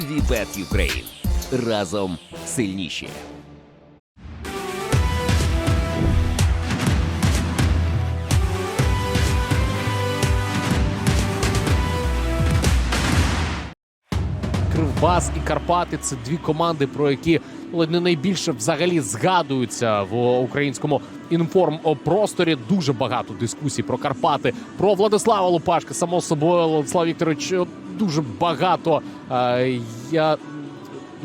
Вібет Юкрейн. Разом сильніші. Кривбас і Карпати це дві команди, про які не найбільше взагалі згадуються в українському інформпросторі. Дуже багато дискусій про Карпати, про Владислава Лупашка. Само собою, Владислав Вікторович дуже багато. Е, я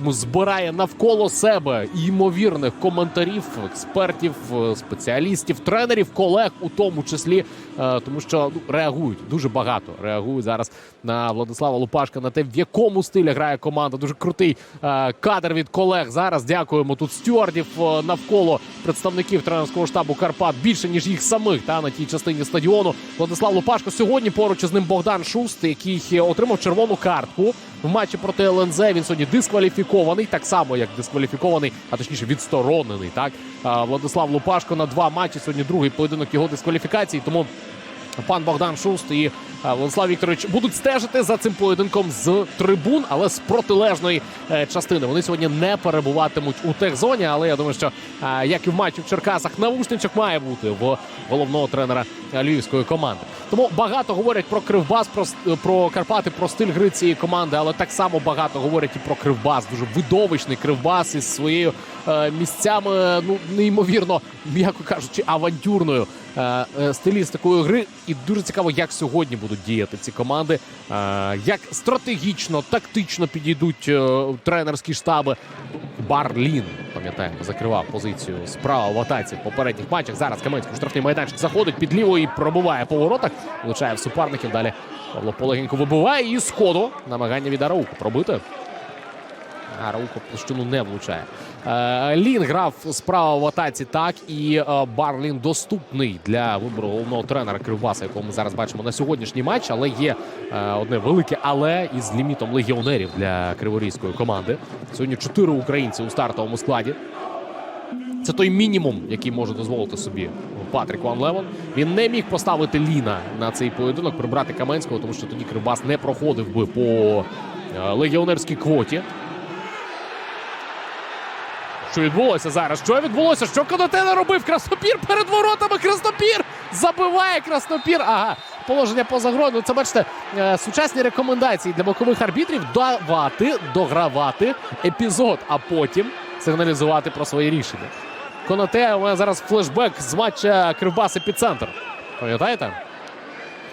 збирає навколо себе ймовірних коментарів, експертів, е, спеціалістів, тренерів, колег, у тому числі, е, тому що ну, реагують дуже багато. Реагують зараз на Владислава Лупашка, на те, в якому стилі грає команда. Дуже крутий е, кадр від колег. Зараз дякуємо тут стюардів навколо представників тренерського штабу Карпат більше ніж їх самих та на тій частині стадіону. Владислав Лупашко сьогодні поруч із ним Богдан Шуст, який отримав червону картку в матчі проти ЛНЗ. Він сьогодні дискваліфікований, так само як дискваліфікований, а точніше відсторонений. Так Владислав Лупашко на два матчі. Сьогодні другий поєдинок його дискваліфікації. Тому пан Богдан Шуст і а, Владислав Вікторович будуть стежити за цим поєдинком з трибун, але з протилежної е, частини. Вони сьогодні не перебуватимуть у техзоні. Але я думаю, що як і в матчі в Черкасах, навушничок має бути в головного тренера е, львівської команди. Тому багато говорять про Кривбас, про, про Карпати, про стиль гри цієї команди, але так само багато говорять і про Кривбас. Дуже видовищний Кривбас із своєю е, місцями, ну неймовірно, м'яко кажучи, авантюрною е, е, стилістикою гри. І дуже цікаво, як сьогодні будуть діяти ці команди, е, як стратегічно, тактично підійдуть е, тренерські штаби. Барлін, пам'ятаємо, закривав позицію справа в атаці в попередніх матчах. Зараз Каменський штрафний майданчик заходить під лівою і пробиває по воротах. Влучає в суперників. Далі Павло Полегенько вибиває і з ходу намагання від Арауку пробити. Арауко площину не влучає. Е, Лін грав справа в атаці так, і е, Барлін доступний для вибору головного тренера Кривбаса, якого ми зараз бачимо на сьогоднішній матч. Але є е, одне велике але із лімітом легіонерів для криворізької команди. Сьогодні чотири українці у стартовому складі. Це той мінімум, який може дозволити собі Патрік Ван Левон. Він не міг поставити Ліна на цей поєдинок, прибрати Каменського, тому що тоді Кривбас не проходив би по легіонерській квоті. Що відбулося зараз? Що відбулося? Що Конате наробив? Краснопір перед воротами. Краснопір забиває Краснопір. Ага, положення поза грою. Ну, Це бачите, е, сучасні рекомендації для бокових арбітрів давати, догравати епізод, а потім сигналізувати про свої рішення. Конате у мене зараз флешбек з матча Кривбас епіцентр. Пам'ятаєте?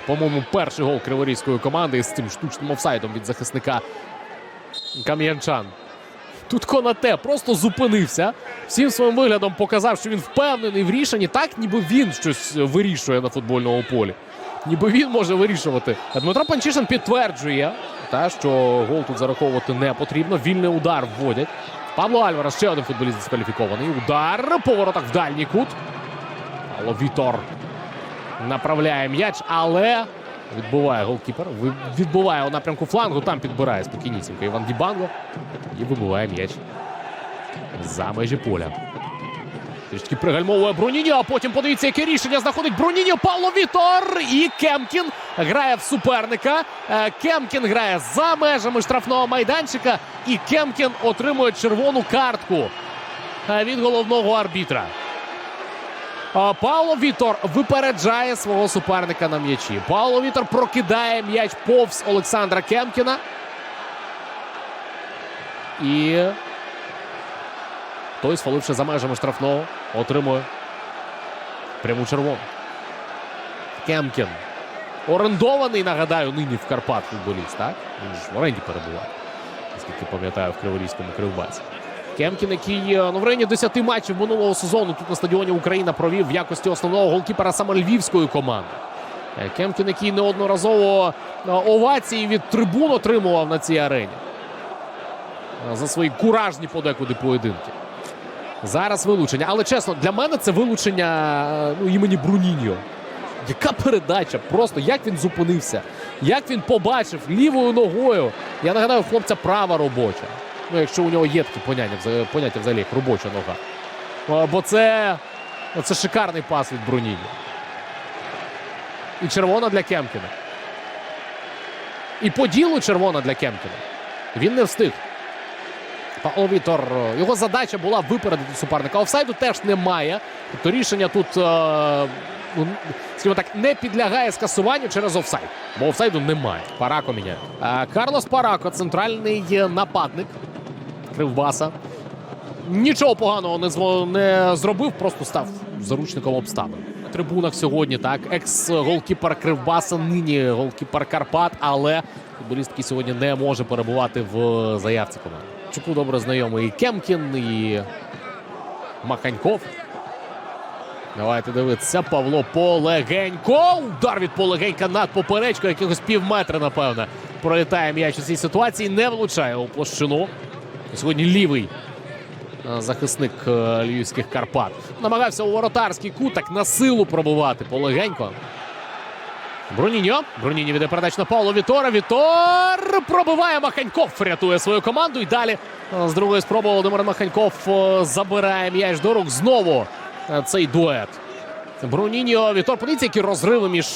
По-моєму, перший гол криворізької команди з цим штучним офсайдом від захисника Кам'янчан. Тут Конате просто зупинився. Всім своїм виглядом показав, що він впевнений в рішенні, так ніби він щось вирішує на футбольному полі. Ніби він може вирішувати. А Дмитро Панчишин підтверджує, та, що гол тут зараховувати не потрібно. Вільний удар вводять. Павло Альварес, ще один футболіст дискваліфікований. Удар по в дальній кут. Павло Вітор направляє м'яч, але відбуває голкіпер. Відбуває у напрямку флангу. Там підбирає спокійнісінько Іван Дібанго. І вибиває м'яч за межі поля. Трішки пригальмовує Бруніньо, а потім подивіться, яке рішення знаходить Бруніньо. Павло Вітор і Кемкін грає в суперника. Е, Кемкін грає за межами штрафного майданчика. І Кемкін отримує червону картку е, від головного арбітра. Пауло Вітор випереджає свого суперника на м'ячі. Пауло Вітор прокидає м'яч повз Олександра Кемкіна. І той, сфаливши за межами штрафного, отримує пряму червону. Кемкін. Орендований, нагадаю, нині в Карпат футболіст, так? Він ж в оренді перебуває. Наскільки пам'ятаю, в Криворізькому Кривбасі. Кемкін, який е, ну, в районі 10 матчів минулого сезону тут на стадіоні Україна провів в якості основного голкіпера саме львівської команди. Е, Кемкін, який неодноразово е, овації від трибун отримував на цій арені. За свої куражні подекуди поєдинки. Зараз вилучення. Але чесно, для мене це вилучення ну, імені Бруніньо. Яка передача? Просто як він зупинився, як він побачив лівою ногою. Я нагадаю, хлопця права робоча. Ну, якщо у нього є такі поняття, поняття взагалі, як робоча нога. Бо це, ну, це шикарний пас від Бруніньо. І червона для Кемкіна. І по ділу червона для Кемкіна. Він не встиг. Пауло Вітор, його задача була випередити суперника. Офсайду теж немає. Тобто рішення тут, е, ну, скажімо так, не підлягає скасуванню через офсайд. Бо офсайду немає. Парако міняє. Е, Карлос Парако, центральний е, нападник Кривбаса. Нічого поганого не, зво- не зробив, просто став заручником обставин. На трибунах сьогодні так. Екс-голкіпер Кривбаса, нині голкіпер Карпат, але футболіст, який сьогодні не може перебувати в заявці команди. Чуку добре знайомий і Кемкін, і Маханьков. Давайте дивитися. Павло Полегенько. Удар від Полегенька над поперечкою. Якихось пів метра, напевно. Пролітає м'яч у цій ситуації. Не влучає у площину. Сьогодні лівий е, захисник е, львівських Карпат. Намагався у воротарський кут так на силу пробувати полегенько. Бруніньо. Бруніньо віде передач на Павло Вітора. Вітор пробиває Маханьков. Рятує свою команду. І далі е, з другої спроби Володимир Маханьков забирає м'яч до рук. Знову цей дует. Бруніньо, Вітор. Подивіться, які розриви між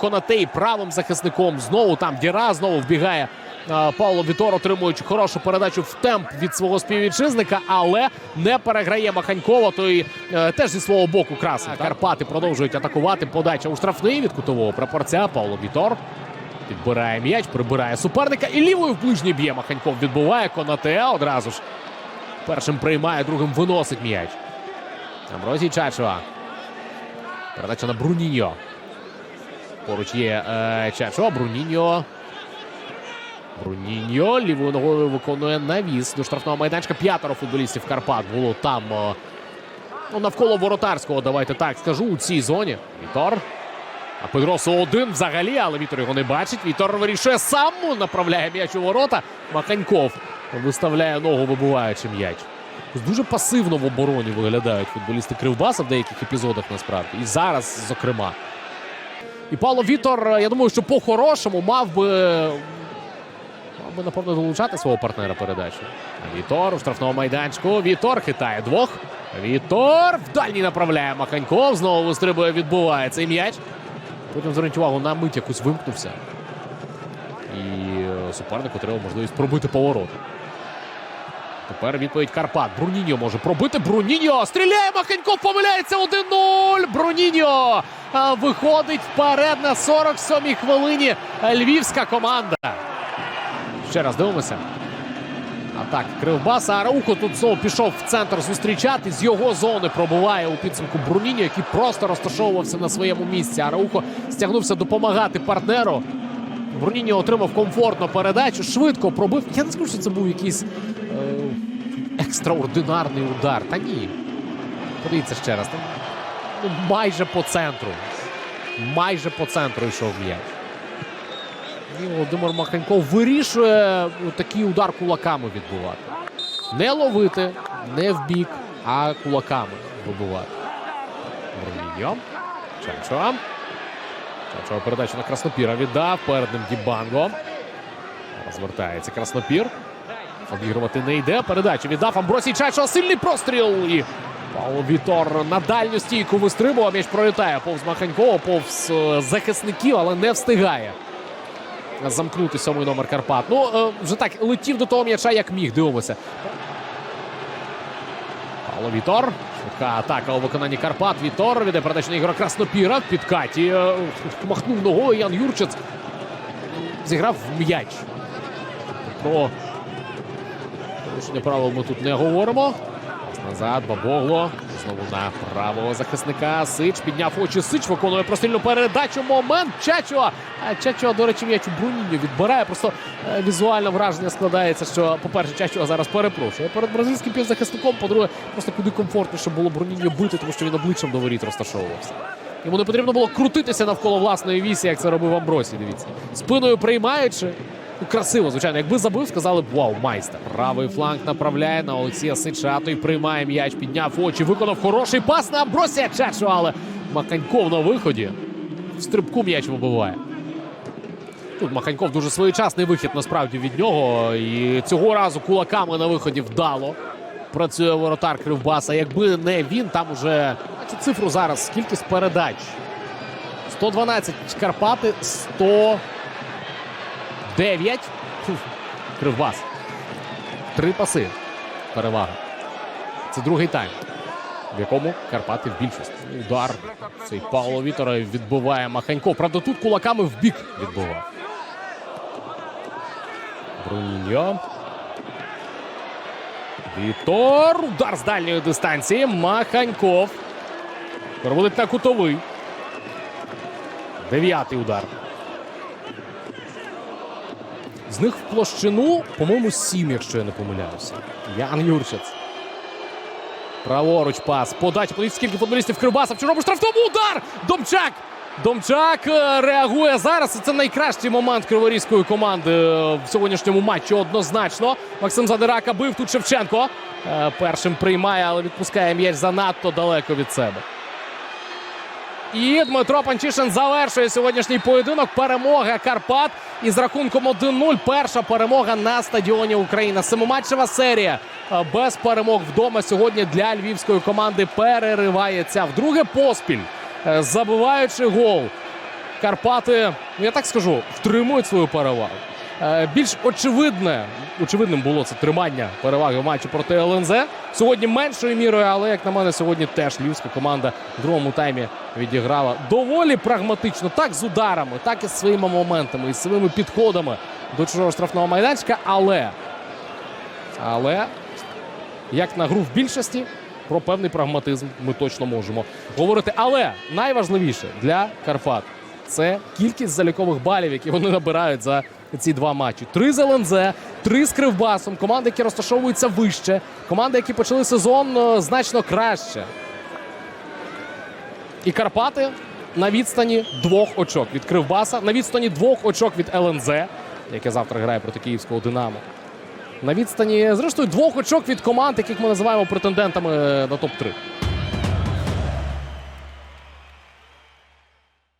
Конате і правим захисником. Знову там Діра, знову вбігає Павло Вітор, отримуючи хорошу передачу в темп від свого співвітчизника, але не переграє Маханькова. Той е, теж зі свого боку красив. Карпати продовжують атакувати. Подача у штрафний від кутового прапорця. Павло Вітор підбирає м'яч, прибирає суперника і лівою в ближній б'є. Маханьков відбуває Конате одразу ж. Першим приймає, другим виносить м'яч. Амброзій Чачева. Передача на Бруніньо. Поруч є е, Чачо. Бруніньо. Бруніньо лівою ногою виконує навіс до штрафного майданчика. П'ятеро футболістів Карпат було там. е, ну, навколо воротарського, давайте так скажу, у цій зоні. Вітор. А Педросо один взагалі, але Вітор його не бачить. Вітор вирішує сам, направляє м'яч у ворота. Маханьков виставляє ногу, вибиваючи м'яч. Дуже пасивно в обороні виглядають футболісти Кривбаса в деяких епізодах насправді. І зараз, зокрема. І Павло Вітор, я думаю, що по-хорошому мав би. Би, напевно, долучати свого партнера передачі. Вітор у штрафному майданчику. Вітор хитає двох. Вітор в дальній направляє Маханьков. Знову вистрибує, відбуває цей м'яч. Потім зверніть увагу, на мить якось вимкнувся. І е, суперник отримав можливість пробити поворот. Тепер відповідь Карпат. Бруніньо може пробити. Бруніньо стріляє. Маханьков помиляється 1-0. Бруніньо виходить вперед на 47-й хвилині. Львівська команда. Ще раз дивимося. Атак Кривбаса. Араухо тут знову пішов в центр зустрічати. З його зони пробуває у підсумку Бруніньо, який просто розташовувався на своєму місці. Араухо стягнувся допомагати партнеру. Бруніньо отримав комфортну передачу, швидко пробив. Я не скажу, що це був якийсь е, екстраординарний удар. Та ні. Подивіться ще раз. Ну, майже по центру. Майже по центру йшов м'яч. І Володимир Маханьков вирішує ну, такий удар кулаками відбувати. Не ловити, не в бік, а кулаками вибивати. Бруніньо. Чачо. Чачо передачу на Краснопіра віддав. Перед ним Дібанго. Розвертається Краснопір. Обігрувати не йде. Передачу віддав Амбросій Чачо. Сильний простріл. І Павло Вітор на дальню стійку вистрибував. М'яч пролітає повз Маханькова, повз е, захисників, але не встигає замкнути сьомий номер Карпат. Ну, е, вже так летів до того м'яча, як міг. Дивимося. Павло Вітор. Швидка атака у виконанні Карпат. Вітор віде передачу на Ігора Краснопіра. В підкаті е, махнув ногою Ян Юрчиц. Зіграв м'яч. Про порушення правил ми тут не говоримо. Назад, Бабогло. Знову на правого захисника. Сич підняв очі. Сич виконує прострільну передачу. Момент. Чачо. А Чачо, до речі, м'яч у Бруніньо відбирає. Просто е, візуально враження складається, що, по-перше, Чачо зараз перепрошує перед бразильським півзахисником. По-друге, просто куди комфортніше було Бруніньо бити, тому що він обличчям до воріт розташовувався. Йому не потрібно було крутитися навколо власної вісі, як це робив Амбросій. Дивіться. Спиною приймаючи. Ну, красиво, звичайно. Якби забив, сказали б вау, майстер. Правий фланг направляє на Олексія Сича. Той приймає м'яч, підняв очі, виконав хороший пас на Амбросія Чачо, але Маханьков на виході. В стрибку м'яч вибиває. Тут Маханьков дуже своєчасний вихід насправді від нього. І цього разу кулаками на виході вдало. Працює воротар Кривбаса. Якби не він, там уже бачу цифру зараз. Кількість передач. 112 Карпати, 109 Кривбас. Три паси. Перевага. Це другий тайм, в якому Карпати в більшості. Удар. Цей Павло Вітора відбиває Маханько. Правда, тут кулаками в бік відбивав. Бруньо. Вітор. Удар з дальньої дистанції. Маханьков. Переводить на кутовий. Дев'ятий удар. З них в площину, по-моєму, сім, якщо я не помиляюся. Ян Юрчиц. Праворуч пас. Подача. Подивіться, скільки футболістів Кривбаса. В чорному штрафному удар! Домчак! Домчак е, реагує зараз. Це найкращий момент криворізької команди е, в сьогоднішньому матчі. Однозначно. Максим Задирака бив тут Шевченко. Е, Першим приймає, але відпускає м'яч занадто далеко від себе. І Дмитро Панчишин завершує сьогоднішній поєдинок. Перемога Карпат із рахунком 1-0. Перша перемога на стадіоні Україна. Семиматчева серія е, без перемог вдома сьогодні для львівської команди переривається вдруге поспіль, е, забиваючи гол. Карпати, ну я так скажу, втримують свою перевагу. Е, Більш очевидне, очевидним було це тримання переваги в матчі проти ЛНЗ. Сьогодні меншою мірою, але як на мене, сьогодні теж львівська команда в другому таймі відіграла доволі прагматично, так з ударами, так і з своїми моментами, і з своїми підходами до чужого штрафного майданчика. Але, але як на гру в більшості, про певний прагматизм ми точно можемо говорити. Але найважливіше для Карпат це кількість залікових балів, які вони набирають за ці два матчі. Три з ЛНЗ, три з Кривбасом. Команди, які розташовуються вище. Команди, які почали сезон е, значно краще. І Карпати на відстані двох очок від Кривбаса, на відстані двох очок від ЛНЗ, яке завтра грає проти київського Динамо. На відстані, зрештою, двох очок від команд, яких ми називаємо претендентами на топ-3.